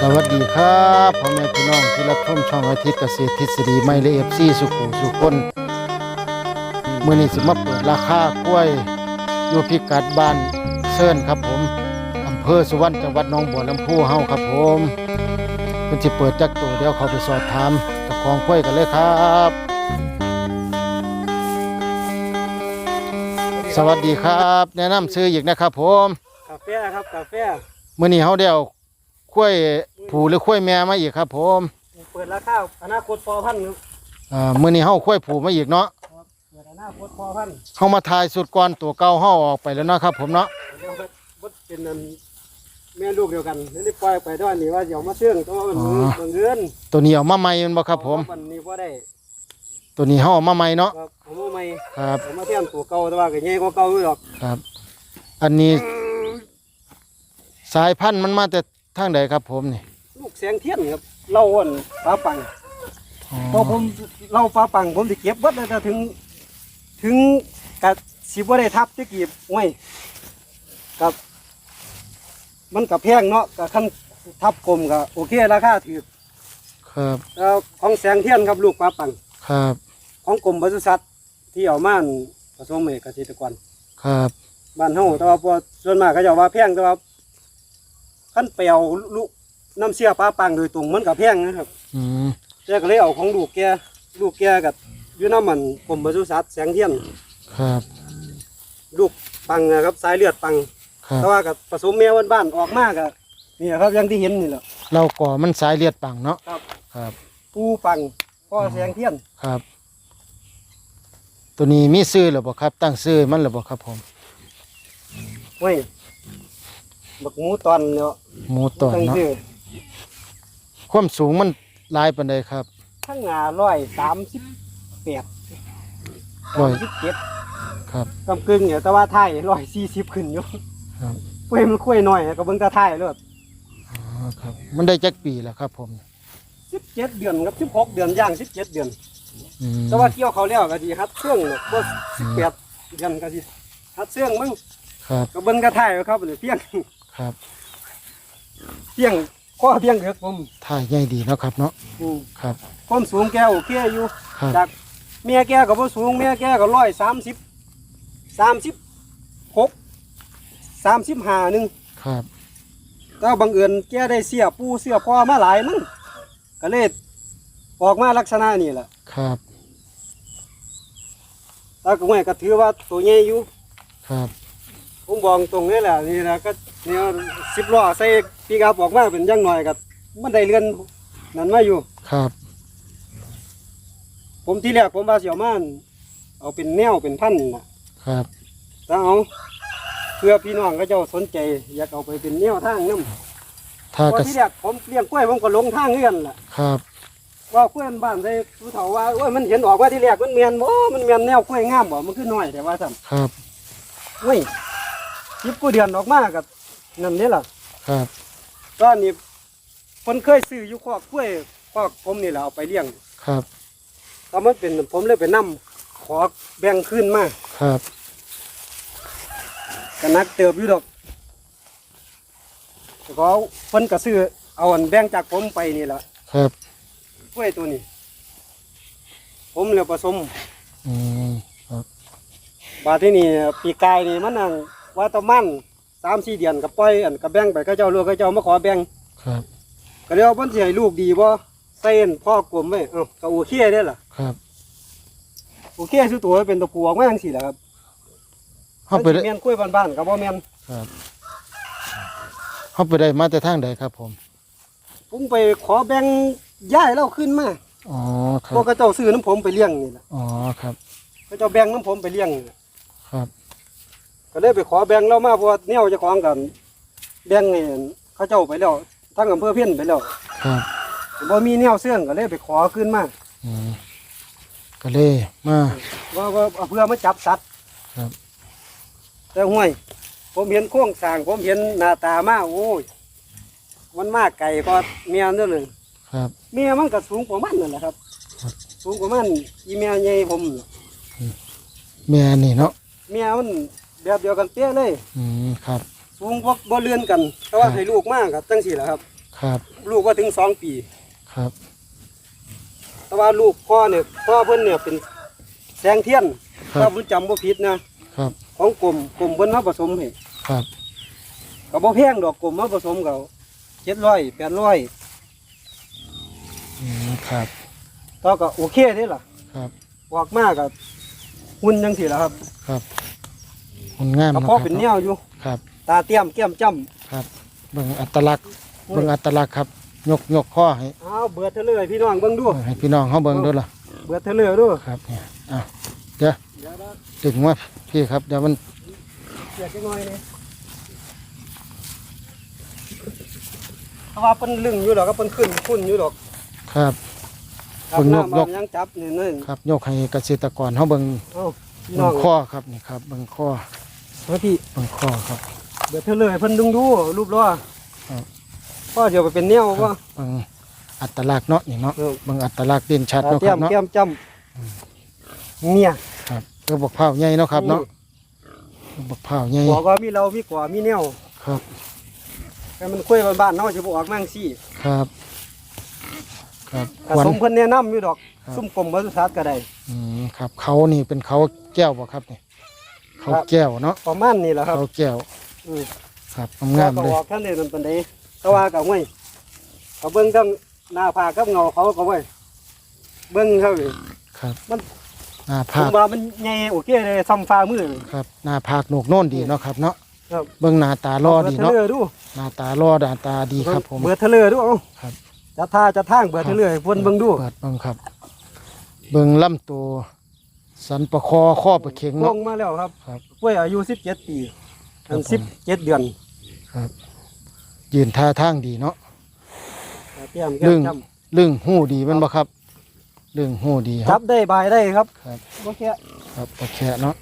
สวัสดีครับพ่อแม่พี่น้องที่รับชมช่องอาทิตย์เกษตรทฤษฎีไม่และเอฟซีสุขุมสุคนเมื่อนี้สิมาเปิดราคากล้วยอยู่พิกัดบ้านเซินครับผมอำเภอสุวรรณจังหวัดหนองบัวลำพูเฮาครับผมเพิ่นสิเปิดจักตัวเดี๋ยวเขาไปสอบถามเจ้าของกล้วยกันเลยครับ สวัสดีครับ แนะนำซื้ออีกนะครับผม กาแฟครับกาแฟ มื่อนี้เขาเดียว คุ้วยผูหรือคุ้วยแม่มาอีกครับ ผมเปิดราคาอนาคตพอพันธุ์ครับอ่ามื่อนี้เขาคุ้วยผูมาอีกเนาะเปิดอนาคตพอพันธุ์เขามาทายสุดก่อนตัวเก่าเขาออกไปแล้วเนาะครับ ผมเนาะเดี๋ยวก็บดเป็นอันแม่ลูกเดียวกันนี่ปล่อยไปด้วยนี่ว่าเดี๋ยวมาเชื่องตัวมันบังเอิญตัวนี้เอามาใหม่แมันบ่ครับ ผมวันนี้พอได้ตัวนี้เขาเอามาใหม่เนาะครับเอามาใหม่ครับเอามาเทียมตัวเก่าแต่ว่าก็ใหญ่กว่าเก่าอยู่หรอกครับ อันนี้สายพันธุ์มันมาแต่ ทางใดครับผมนี่ลูกแสงเทียนครับเล่าอ่อนปลาปังอ๋อพอผมเล่าปลาปังผมสิเก็บเบิดเลยแต่ถึง ถึงกับสิบ่ได้ทับจะกีบไว้กับ มันกับแพงเนาะกับขั้นทับกลมก็โอเคราคาถือครับแล้วของแสงเทียนครับลูกปลาปัง ครับ ของกรมปศุสัตว์ที่เอามาผสมให้เกษตรกรครับบ้านเฮาแต่ว่าพอส่วนมากเขาเจะว่าแพงแต่ว่า ขั้นไปเอาลูกน้ำเสียปลาปังโดยตรงมันกับแพงนะครับอืมแต่ก็เลยเอาของลูกแกลูกแกกับอยู่น้ำมันกรมปศุสัตว์แสงเทียนครับ ลูกปังนะครับสายเลือดปังครับแต่ว่ากับผสมแม่บ้านๆออกมากะนี่ครับอยังที่เห็นนี่แหละ เราก่อมันสายเลือดปังเนาะครับ ครับ ปูปังพ่อแสงเทียนครับ ตัวนี้มีซื้อหรือเปล่าครับ ตั้งซื้อมันหรือเปล่าครับผมเว้ย บักหมูตอนเนาะหมูตอนตั้งเนาะชื่อความสูงมันหลายปานใดครับทั้งหน้าร้อยสามสิบแปดร้อยสิบเจ็ดครับ กำกึ่งเนี่ยแต่ว่าไทยร้อยสี่สิบขึ้นอยู่ครับ เว้ยมันคุยหน่อยก็เบิ่งแตาไทยเลยอ๋อครับ มันได้จักปีแล้วครับ ผมสิบเจ็ดเดือนครับสิบหกเดือนย่างสิบเจ็ดเดือน อืมแต่ว่าเกี่ยวเขาแล้วก็ดีฮัดเชื่องเนี่ยก็สิบแปดเดือนก็ดีฮัดเชื่องมึงครับก็เบิ่งแตาไทยครับเนี่ยเพียง ครับเพียงข้อเพียงเด็กผมท่าใหญ่ดีเนาะครับเนาะอืมครับ ความสูงแกโอเคอยู่ ครับ จากเมียแกก็บ่สูงเมียแกก็ร้อยสามสิบสามสิบหกสามสิบห้าหนึ่งครับแต่บังเอิญแกได้เสียปูเสียพ่อมาหลายมั้งก็เลยออกมาลักษณะนี้แหละครับแล้วก็ไม่ก็ถือว่าตัวใหญ่อยู่ครับ ผมบอกตรงนี้แหละนี่แหละก็เนี่ยสิบล้อใส่ปีกอัพออกมาเป็นอยังหน่อยกับมันได้เรือนนั่นมาอยู่ ครับ ผมที่แรกผมว่าเสียวมันเอาเป็นแนวเป็นพันธุ์นะครับแต่เอาเพื่อพี่น้องก็เจ้าสนใจ อยากเอาไปเป็นแนวทางน้ำถ้าเพกราะที่แรกผมเลี้ยงกล้วยผมก็หลงทางเงื่อนแหละครับว่าเพื่อนบ้านได้ผู้เฒ่าว่าโอ้ยมันเห็นออกว่าที่แรกมันเมียนบ่มันเมียนแนวกล้วยงามบ่มันคือน้อยแต่ว่าสั่นครับเฮ้ย ยิบกูเดือนออกมากับนั่นนี่ล่ะครับตอนนี้คนเคยซื้ออยู่คอกกล้วยคอกผมนี่แหละเอาไปเลี้ยงครับตอนมันเป็นผมเลยไปนํขอแบ่งขึ้นมาครับก็นักเติบอยู่ดอกแต่ก็เพิ่นก็ซื้อเอาอันแบ่งจากผมไปนี่แหละครับกล้วยตัวนี้ ผมเลยผสมอืมครับบาดที่นี่ปีกายนี่มันนั่ง ว่าตะมันสามสี่เดือนกับปล่อยอันกับแบ่งไปก็เจ้าลูกก็เจ้ามาขอแบ่งครับ ก็เรียกว่าเพิ่นสิให้ลูกดีบ่ใส่อันพ่อกลมไว้เอ้าก็โอเคได้อล่ะครับโอเคสุดตัวเป็นตัวผูออกมาจังซี่แหละครับเขาไปมันได้สิแม่นกล้วยบ้านๆก็บ่แม่นครับเขาไปได้มาแต่ทางใดครับผมผมไปขอแบ่งย้ายเราขึ้นมาอ๋อครัพวบกเขาเจ้าซื้อน้ำผมไปเลี้ยงนี่แหละอ๋อครับเขาเจ้าแบ่งน้ำผมไปเลี้ยงนี่แหละครับ ก็เลยไปขอแบ่งเรามาเพราะว่าแนวเจ้าของกันแบ่งนี่เขาเจ้าไปแล้วทั้งอำเภอเพี้ยนไปแล้วครับบ่มีแนวเสื่องก็เลยไปขอขึ้นมาอืมก็เลยมาว่าว่าเอาเพื่อมาจับสัตว์ ครับ แต่ห่วย ผมเห็นโครงสร้าง ผมเห็นหน้าตามาโอ้ย มันมากไก่ก็เมียนั่นเลยครับ เมียมันก็สูงกว่ามันนั่นแหละครับ ครับ สูงกว่ามันอีเมียใหญ่ผมน่ะแม่นี่เนาะเมียมัน แบบเดียวกันเปี้ยเลย อืมครับ สูงบ่บ่เลื่อนกัน แต่ว่าครับ ให้ลูกมากครับจังสี่แหละครับ ครับลูกว่าถึงสองปี ครับแต่ว่าลูกพ่อเนี่ยพ่อเพิ่นเนี่ยเป็นแสงเทียนครับถ้าผมจำบ่ผิดนะ ครับของกลมกลมเพิ่นมาผสมให้ครับก็บ่แพงดอกกลมมาผสมก็700 800อืมครับก็ก็โอเคเด้ล่ะครับออกมาก็หุ่นจังสี่ล่ะครับ ครับ มันงามก็เนาะพอครับเป็นแนวอยู่ครับ ตาเตี้ยมแก้มจ้ำครับเบิ่งอัตลักษณ์เบิ่งอัตลักษณ์ครับ ยกยกข้อให้อ้าวเบิดเทเลยพี่น้องเบิ่งดูให้พี่น้องเขาเบิ่งด้วยล่ะเบิดเทเลยดูครับเนี่ยอะเดี๋ยวเดี๋ยวนะดึงมาพี่ครับเดี๋ยวมันเสียจักหน่อยนี่เพราะว่าเพิ่นลึงอยู่ดอกก็เพิ่นขึ้นขึ้นอยู่ดอกครับ ครับเพิ่นยกน้ำยมักนยังจับนี่นั่นครับยกให้เกษตรกรเขาเบิ่งเอ้าพี่น้เบิ่องงข้อครับนี่ครับเบิ่งข้อ มาพี่เบิ่งข้อครับเบิดเทเลยเพิ่นดึงดูรูปล้อครับ พ่อเดี๋ยวไปเป็นแนวว่าเบิ่งอัตลักษณ์เนาะนี่เนาะเออเบิ่งอัตลักษณ์เด่นชัดตาเนาะคเตี้ยรับมเนาะแก้มจ้ำเนี่ย ครับกระบอกเผาใหญ่เนาะครับเนาะกระบอกเผาใหญ่บอกว่ามีเรามีกว่ามีแนวครับแต่มันคุยบ้านๆเนาะสิบ่ออกมั่งซี่ครับ ครับก็ควัน สมเพิ่นแนะนำอยู่ดอก ครับ ซุ่มกลมบริษัทก็ได้อืมครับเขานี่เป็นเขาแก้วบ่ครับนี่ เขาครับแก้วเนาะประมาณนี้แหละครับเขาแก้วอือครับงามๆก็เลยออกท่านนี่มันเป็นไดแต่ว่าก็ห้วยก็เบิ่งทั้งหน้าผากกับเงาเขาก็ห้วยเบิ่งเขาเลยครับ มันหน้าผผามกว่ามันใหญ่โอเคเลยซ้ำฟ้ามือเลยครับหน้าผากโหนกโน่นดีเนาะครับเนาะครับเบิ่งหน้าตารอดีเนาะเบิดเทเลอดูหน้าตารอหน้าตาดีครับผมเบิดเทเลอดูเอาครับจะท่าจะทางเบิดเทเลอให้เพิ่นเบิ่งดูเปิดเบิ่งครับ เบิ่งลำตัว สันประคอข้อประเข็งลเนาะ งมาแล้วครับครับกล้วยอายุ17ปีอันครับผม17เดือนครับยืนท่าทางดีเนาะเตรียมแก้เรื่มองจเรื่องหูดีแมันบ่ครับเรื่องหูดีำคจัรับ บได้บายได้ครับครับบ่แค่ครับโอเคเนาะ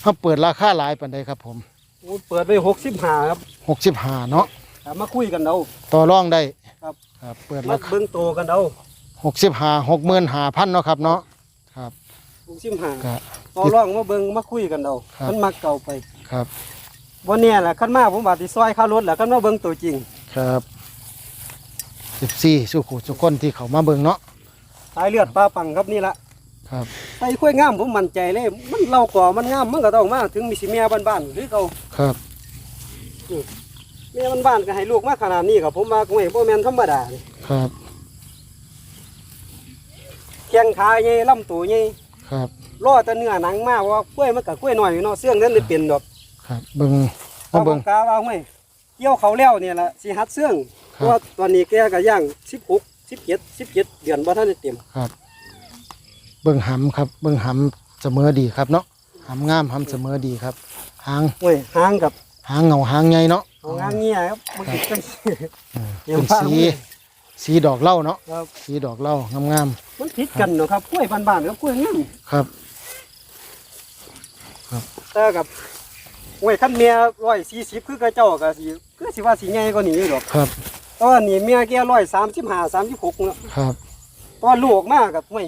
เขาเปิดราคาหลายปานใดครับผมโอ้ยเปิดไว้65ครับหกสิบห้าเนาะถามมาคุยกันเอาต่อรองได้ครับ ครับเปิดมาราคาเบิ่งโตกันเอาหกสิบห้าหกหมื่นห้าพันเนาะครับเนาะครับ 65ก็ต่อรองมาเบิ่งมาคุยกันเอาครับ มันมักเก่าไปครับบ่แน่แหละคันมาผมว่าสิซอยค่ารถแหละคันมาเบิ่งตัวจริงครับสิบสี่สุขุสุคนที่เขามาเบิ่งเนาะสายเลือดปลาปังครับนี่ละครับใส่ข้วยงามผมมั่นใจเลยมันเล่าก่อมันงามมันก็ต้องมาถึงมีสิแม่บ้านๆหรือเขาครับแม่บ้านๆก็ให้ลูกมาขนาดนี้ก็ผมว่าโอ้ยบ่แม่นธรรมดานี่ครับแข้งขาใหญ่ลำตัวใหญ่ ครับรอแต่เนื้อหนังมาเพราะว่ากล้วยมันก็กล้วยน้อยอยู่เนาะเสื่องนั้นได้เป็นดอกครับเบิ่งเอามาเบิ่งกาว่าห้วยเกี่ยวเขาแล้วเนี่ยล่ะสิหัดเสื่องคเพรับราะว่าตอนนี้แกก็ย่าง16 17 17เดือนบ่ทันได้เต็มครับ เบิ่งหำครับ เบิ่งหำเสมอดีครับเนาะหำงามหำเสมอดีครับหางห้วยหางกับหางเงาหางใหญ่เนาะเอางางเงี้ยครับมันสิจังซี่อืมเดี๋ยวเป็นพาสีมือ สีดอกเหล้าเนาะครับ สีดอกเหล้างามมันผิดกันเนาะครับกล้วยบ้านๆกับกล้วยงามๆครับ แต่กับกล้วยคันเมีย140คือกระเจ้าก็สิคือสิว่าสิใหญ่กว่านี้อยู่ดอกครับตอนนี้เมียแก135 36เนาะครับตอนลูกมากับห้วย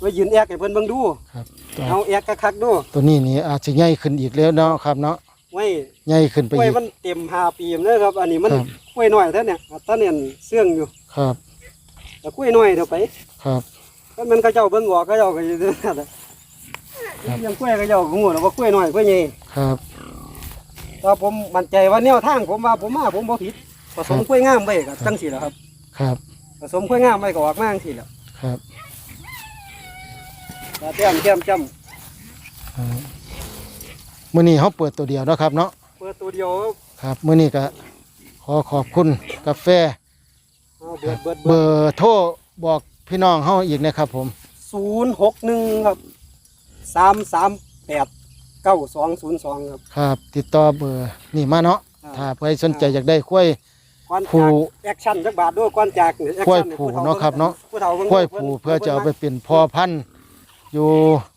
ไว้ยืนแอกให้เพิ่นเบิ่งดู ครับตัวเอาแอกคักๆดูตัวนี้นี่อาจจะใหญ่ขึ้นอีกแล้วเนาะครับเนาะไว้ใหญ่ขึ้นไปกล้วยอีก มันเต็ม5ปีแล้วครับ อันนี้มันครับ กล้วยน้อยเท่าเนี่ยตอนนี้เสื่องอยู่ครับแต่กล้วยน้อยเดี๋ยวไป ครับถ้ามันกระเจ้าเบิ่งออกกระเจ้าก็อยู่นั่นแหละครับยังกล้วยกระเจ้าก็งูแล้วว่ากล้วยน้อยกล้วยใหญ่ครับแต่ผมมั่นใจว่าแนวทางผมว่าผมมาผมบ่ผิดผสมกล้วยงามไว้ก็จังซี่แหละครับ ครับผสมกล้วยงามไว้ก็ออกมาจังซี่แหละครับแต่แต้มแต้มจ้ำอ่ามื้อนี้เขาเปิดตัวเดียวเนาะครับเนาะเปิดตัวเดียวครับมื้อนี้ก็ ขอขอบคุณกาแฟเอาเบิดเบิดเบเบิดอร์โทรบอกพี่น้องเฮาอีกนะครับผม ศูนย์หกหนึ่งครับสามสามแปดเก้าสองศูนย์สองครับ ครับติดต่อเบอร์นี่มาเนาะครับ ถ้าใครสนใจอยากได้กล้วย ก้อนผู้จากแอคชั่นจักบาทด้วยก้อนจากนี่แอคกล้วยชั่นี่ผูผู้ฒ่เนาะครับเนาะ ผู้เฒ่าเบิ่งกล้วยผูเพื่อจะเอาไปเป็นพ่อพันธุ์อยู่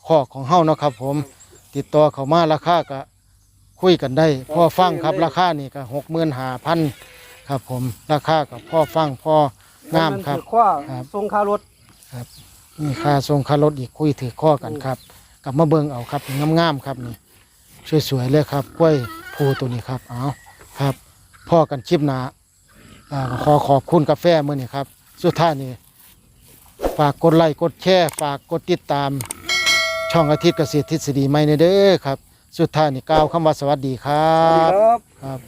คอกของเฮาเนาะครับผม ติดต่อเขามาราคาก็ คุยกันได้พ่อฟังครับราคานี่ก็หกหมื่นห้าพันครับผมราคากับพ่อฟังพ่องามครับ ข้ครับ ทรงค่ารถครับมีค่าส่งค่ารถอีกคุยถือข้อกันครับกลับมาเบิ่งเอาครับงามๆครับนี่สวยๆเลยครับกล้วยผูตัวนี้ครับเอาครับพ่อกันชิปนาขอขอบคุณกาแฟมื้อนี่ครับ สุดท้ายนี่ฝากกดไลค์กดแชร์ฝากกดติดตาม ช่องอาทิตย์เกษตรทฤษฎีใหม่เด้อครับ สุดท้ายนี่กล่าวคำว่าสวัสดีครับ ครับ